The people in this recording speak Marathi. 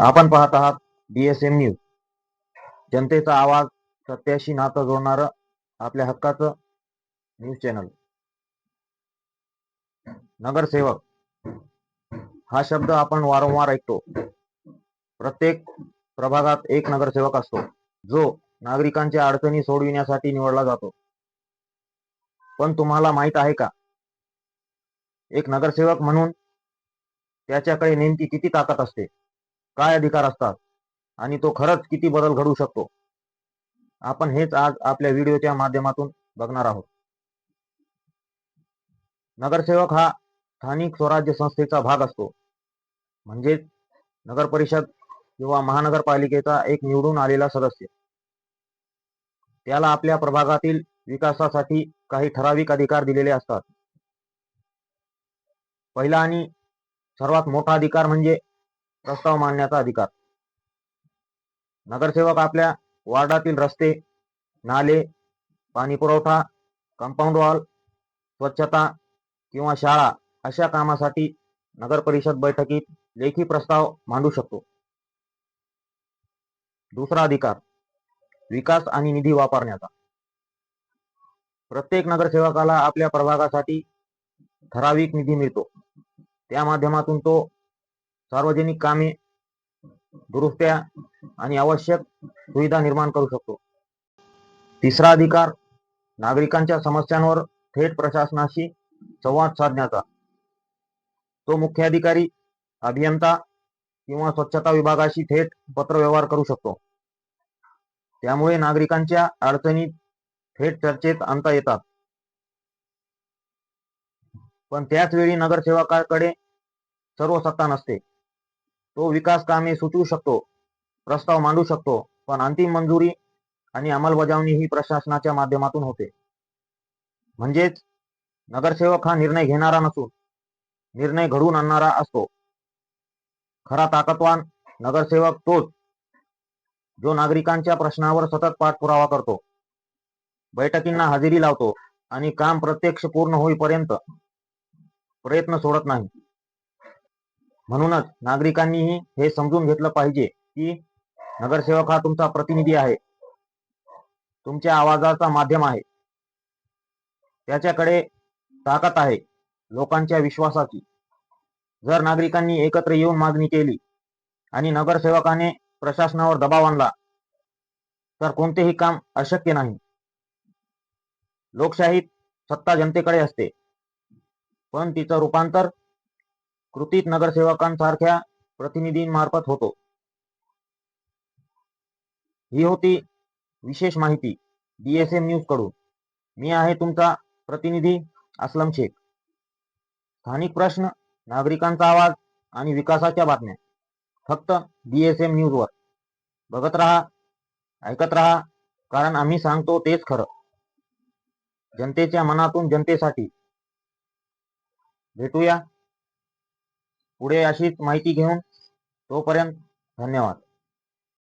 आपण पाहत आहात डीएसएम न्यूज जनतेचा आवाज सत्याशी नातं जोडणारं आपल्या हक्काचं न्यूज चॅनल नगरसेवक हा शब्द आपण वारंवार ऐकतो. प्रत्येक प्रभागात एक नगरसेवक असतो जो नागरिकांच्या अडचणी सोडविण्यासाठी निवडला जातो. पण तुम्हाला माहीत आहे का? एक नगरसेवक म्हणून त्याच्याकडे नेमकी किती ताकद असते? काय अधिकार असतात? आणि तो खरंच किती बदल घडू शकतो? आपण हेच आज आपल्या व्हिडिओच्या माध्यमातून बघणार आहोत. नगरसेवक हा स्थानिक स्वराज्य संस्थेचा भाग असतो. म्हणजेच नगर परिषद किंवा महानगरपालिकेचा एक निवडून आलेला सदस्य. त्याला आपल्या प्रभागातील विकासासाठी काही ठराविक अधिकार दिलेले असतात. पहिला आणि सर्वात मोठा अधिकार म्हणजे प्रस्ताव मांडण्याचा अधिकार. नगरसेवक आपल्या वार्डातील रस्ते नाले पाणी पुरवठा कंपाऊंड वॉल स्वच्छता किंवा शाळा अशा कामासाठी नगर परिषद बैठकीत लेखी प्रस्ताव मांडू शकतो. दुसरा अधिकार विकास आणि निधी वापरण्याचा. प्रत्येक नगरसेवकाला आपल्या प्रभागासाठी ठराविक निधी मिळतो. त्या माध्यमातून तो सार्वजनिक कामे दुरुस्त्या आणि आवश्यक सुविधा निर्माण करू शकतो. तिसरा अधिकार नागरिकांच्या समस्यांवर थेट प्रशासनाशी संवाद साधण्याचा. तो मुख्याधिकारी अभियंता किंवा स्वच्छता विभागाशी थेट पत्रव्यवहार करू शकतो. त्यामुळे नागरिकांच्या अडचणीत थेट चर्चेत आणता येतात. पण त्याच वेळी नगरसेवकाकडे सर्व सत्ता नसते. तो विकास कामे सुचवू शकतो प्रस्ताव मांडू शकतो पण अंतिम मंजुरी आणि अंमलबजावणी ही प्रशासनाच्या माध्यमातून होते. म्हणजेच नगरसेवक हा निर्णय घेणारा नसून निर्णय घडवून आणणारा असतो. खरा ताकदवान नगरसेवक तोच जो नागरिकांच्या प्रश्नावर सतत पाठपुरावा करतो. बैठकींना हजेरी लावतो आणि काम प्रत्यक्ष पूर्ण होईपर्यंत प्रयत्न सोडत नाही. म्हणूनच नागरिकांनीही हे समजून घेतलं पाहिजे की नगरसेवक हा तुमचा प्रतिनिधी आहे. तुमच्या आवाजाचा माध्यम आहे. त्याच्याकडे ताकद आहे लोकांच्या विश्वासाची. जर नागरिकांनी एकत्र येऊन मागणी केली आणि नगरसेवकाने प्रशासनावर दबाव आणला तर कोणतेही काम अशक्य नाही. लोकशाहीत सत्ता जनतेकडे असते. पण तिचं रूपांतर कृतीत नगरसेवकांसारख्या प्रतिनिधींमार्फत होतो. ही होती विशेष माहिती डीएसएम न्यूजकडून. मी आहे तुमचा प्रतिनिधी असलम शेख. स्थानिक प्रश्न नागरिकांचा आवाज आणि विकासाच्या बातम्या. फक्त डीएसएम न्यूज वर. बघत राहा ऐकत राहा कारण आम्ही सांगतो तेच खरं. जनतेच्या मनातून जनतेसाठी. भेटूया. पुढे अशीच माहिती घेऊन तोपर्यंत धन्यवाद.